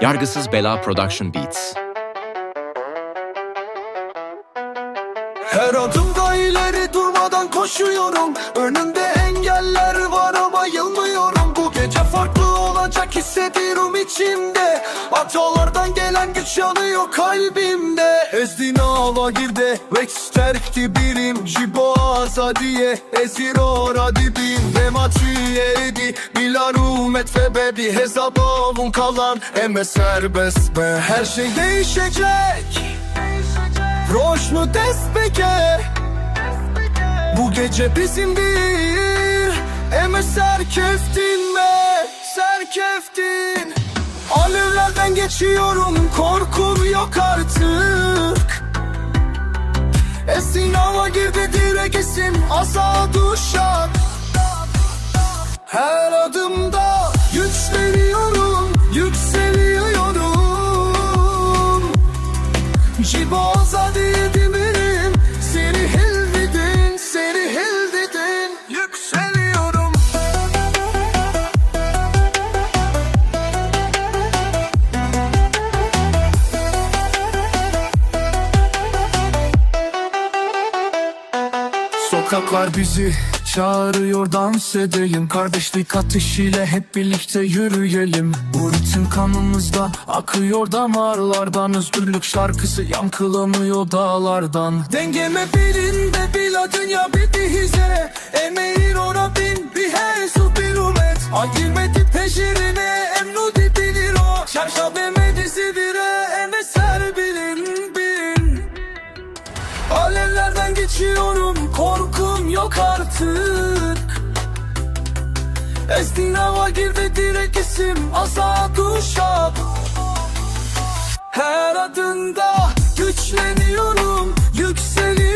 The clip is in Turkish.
Yargısız Bela Production Beats. Her adımda ileri durmadan koşuyorum. Önümde engeller var ama yılmıyorum. Bu gece farklı olacak hissediyorum içimde. Atalardan gelen güç yanıyor kalbimde. Ezdin hava girdi Vex terkti birim. Jibo azadiye Eziro radibim Ve maçı eridi Bilarum et ve bebi Hesap olun kalan Eme serbest be. Her şey değişecek. Roşnu despeke Bu gece bizim değil Eme serkeftin me Serkeftin Alevlerden geçiyorum Korkum yok artık. Esin hava girdi direk isim Asa duşak adımda Yükseliyorum Yükseliyorum. Ciboza dedim benim Seni hildidin, seni hildidin Yükseliyorum. Sokaklar bizi çağırıyor dans edelim Kardeşlik ateşiyle hep birlikte yürüyelim. Bu ritim kanımızda akıyor damarlardan. Özgürlük şarkısı yankılanıyor dağlardan. Dengeme birinde bila dünya bitti hize. Emeğin ora bin bir hey su bir umet Agirmeti peşirine emnu dipinir o Şarşa Estin hava girdi direkt isim asa duşak Her adında güçleniyorum yükseliyorum